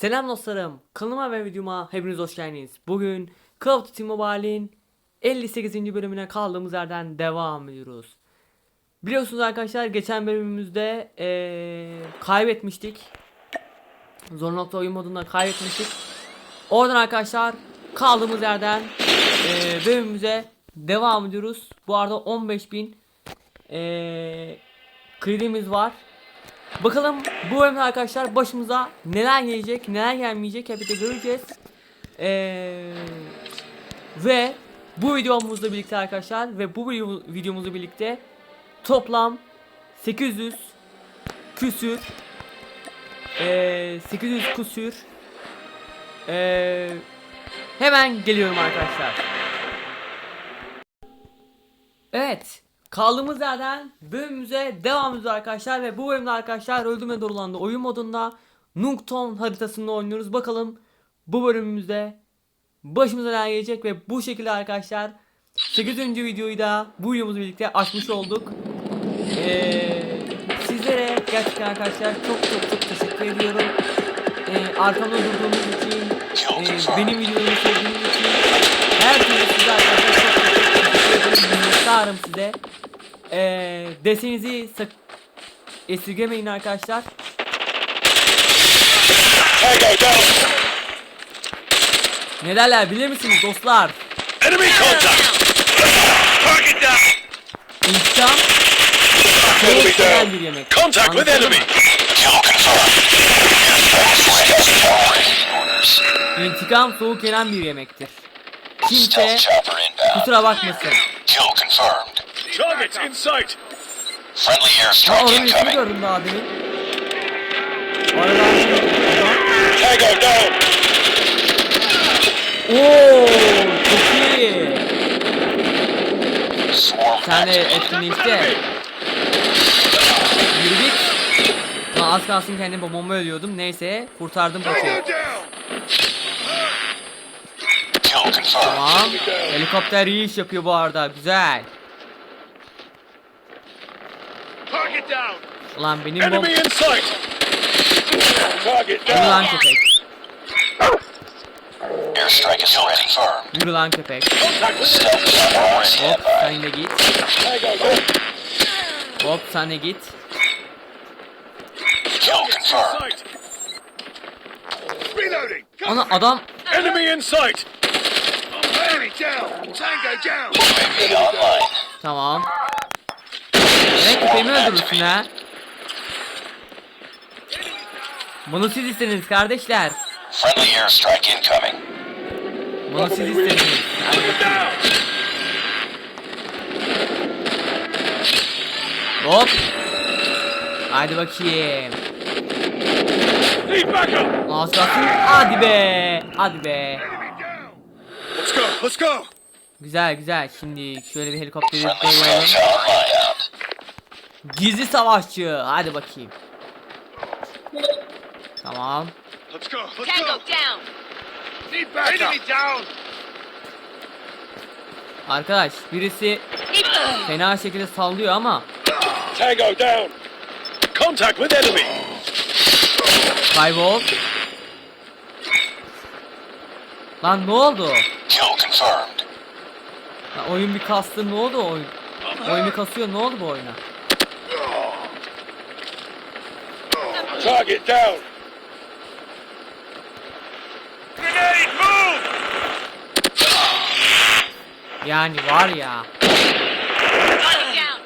Selam dostlarım. Kanalıma ve videoma hepiniz hoş geldiniz. Bugün Call of Duty Mobile'in 58. bölümüne kaldığımız yerden devam ediyoruz. Biliyorsunuz arkadaşlar geçen bölümümüzde eee, kaybetmiştik. Zor nokta oyun modunda kaybetmiştik. Oradan arkadaşlar kaldığımız yerden eee bölümümüze devam ediyoruz. Bu arada 15.000 eee kredimiz var. Bakalım bu bölümde arkadaşlar başımıza neler gelecek, neler gelmeyecek hep birlikte göreceğiz. Ee, ve bu videomuzla birlikte arkadaşlar ve bu video, videomuzla birlikte toplam 800 küsür ee, 800 küsür ee, hemen geliyorum arkadaşlar. Evet. Kaldığımız yerden bölümümüze devam ediyoruz arkadaşlar ve bu bölümde arkadaşlar öldürme dolandı oyun modunda Nuketown haritasında oynuyoruz. Bakalım bu bölümümüzde başımıza neler gelecek ve bu şekilde arkadaşlar 8. videoyu da bu videomuzla birlikte açmış olduk. Ee, sizlere gerçekten arkadaşlar çok çok çok teşekkür ediyorum. Ee, arkamda durduğunuz için, e, benim videomu sevdiğiniz için her türlü size arkadaşlar çok teşekkür ederim. Minnettarım size. Ee, desenizi sak esirgemeyin arkadaşlar. Ne derler bilir misiniz dostlar? İntikam soğuk gelen bir yemek. Contact with enemy! İntikam soğuk yenen bir yemektir. Kimse kusura bakmasın. Kill confirmed. Targets in sight. Friendly airstrike ismini incoming. gördüm daha demin. Tango down! Oo, çok iyi. Swarm Sen de activated. etkinleşti. Yürü git. Lan az kalsın kendimi bomba ölüyordum. Neyse kurtardım paçayı. Tamam. Helikopter iyi iş yapıyor bu arada. Güzel. Target down! Ulan benim bom... Yürü lan köpek. Yürü lan köpek. Hop sen de git. Hop sen de git. Ana adam Enemy in sight! Online. tamam. Ne köpeğimi öldürürsün ha? Bunu siz istediniz kardeşler. Friendly airstrike incoming. Bunu siz istediniz. Hop. Hadi bakayım. Kalsın. Hadi be. Hadi be. Let's go, let's go! Güzel güzel. Şimdi şöyle bir helikopteri koyalım. Gizli savaşçı. Hadi bakayım. Tamam. Let's go, let's Tango down. Need backup! Enemy down! Arkadaş birisi fena şekilde sallıyor ama Tango down! Contact with enemy! kaybol. Lan ne oldu? Kill confirmed. Lan oyun bir kastı ne oldu oyun? Oyun bir kasıyor ne oldu bu oyuna? Target down! Grenade, move! Yani var ya.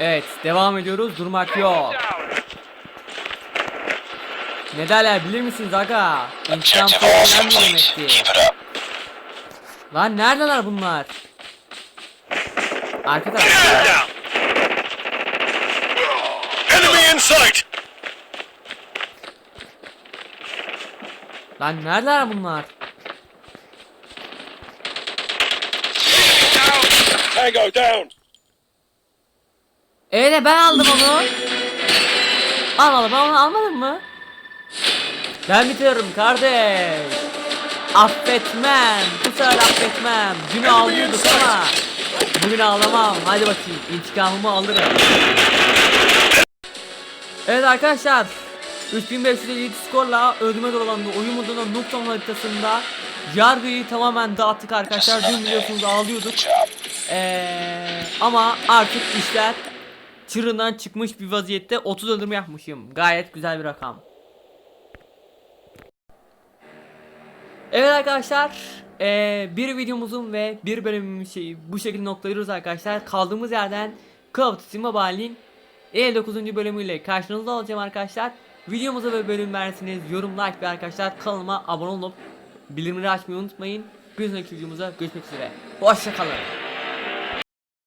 Evet devam ediyoruz durmak yok. Ne derler bilir misiniz aga? All soğuyan bir up. Lan neredeler bunlar? Arkadaş. down! Enemy in sight! Lan neredeler bunlar? Tango down! Öyle ben aldım onu. Almadım ben onu almadım mı? Ben bitiririm kardeş. Affetmem. Bu sefer affetmem. Dün ağlıyorduk ama bugün ağlamam. Hadi bakayım intikamımı alırım. Evet arkadaşlar 3507 skorla ödeme dolabında oyun modunda Nukton haritasında yargıyı tamamen dağıttık arkadaşlar. Dün biliyorsunuz ağlıyorduk. Ee, ama artık işler çığırından çıkmış bir vaziyette 30 öldürme yapmışım. Gayet güzel bir rakam. Evet arkadaşlar eee, bir videomuzun ve bir bölümümüz şeyi bu şekilde noktalıyoruz arkadaşlar. Kaldığımız yerden Call of Duty Mobile'in 59. bölümüyle karşınızda olacağım arkadaşlar. Videomuza ve bölüm beğendiyseniz yorum like ve arkadaşlar kanalıma abone olup bildirimleri açmayı unutmayın. Bir sonraki videomuza görüşmek üzere. Hoşçakalın.